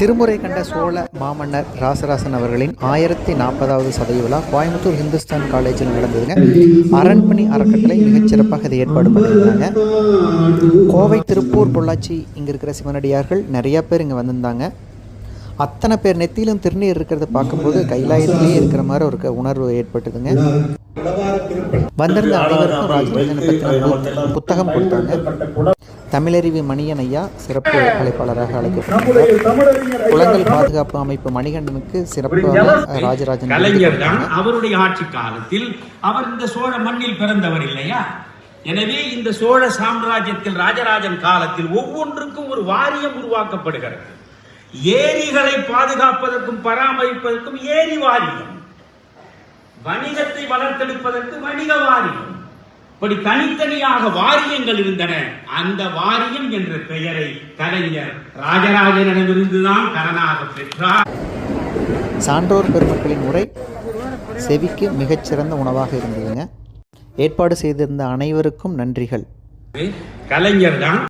திருமுறை கண்ட சோழ மாமன்னர் ராசராசன் அவர்களின் ஆயிரத்தி நாற்பதாவது சதவி விழா கோயம்புத்தூர் ஹிந்துஸ்தான் காலேஜில் நடந்ததுங்க அரண்மனை அறக்கட்டளை மிகச்சிறப்பாக இதை ஏற்பாடு பண்ணியிருந்தாங்க. கோவை திருப்பூர் பொள்ளாச்சி இங்கே இருக்கிற சிவனடியார்கள் நிறையா பேர் இங்கே வந்திருந்தாங்க. அத்தனை பேர் நெத்தியிலும் திருநீர் இருக்கிறத பார்க்கும்போது கைலாயத்திலேயே இருக்கிற மாதிரி ஒரு உணர்வு ஏற்பட்டதுங்க. வந்திருந்த அனைவருக்கும் ராஜராஜனை பற்றின புத்தகம் கொடுத்தாங்க. தமிழறிவு மணியன் ஐயா சிறப்பு அழைப்பாளராக அழைக்கப்பட்டார் குளங்கள் பாதுகாப்பு அமைப்பு மணிகண்டனுக்கு சிறப்பாக ராஜராஜன் கலைஞர் தான் அவருடைய ஆட்சி காலத்தில் அவர் இந்த சோழ மண்ணில் பிறந்தவர் இல்லையா? எனவே இந்த சோழ சாம்ராஜ்யத்தில் ராஜராஜன் காலத்தில் ஒவ்வொன்றுக்கும் ஒரு வாரியம் உருவாக்கப்படுகிறது. ஏரிகளை பாதுகாப்பதற்கும் பராமரிப்பதற்கும் ஏரி வாரியம். வணிகத்தை வளர்த்தெடுப்பதற்கு வணிக வாரியம். இப்படி தனித்தனியாக வாரியங்கள் இருந்தன. அந்த வாரியம் என்ற பெயரை கலைஞர் ராஜராஜனிடமிருந்துதான் கடனாக பெற்றார். சான்றோர் பெருமக்களின் உரை செவிக்கு மிகச்சிறந்த உணவாக இருந்ததுங்க. ஏற்பாடு செய்திருந்த அனைவருக்கும் நன்றிகள். கலைஞர் தான்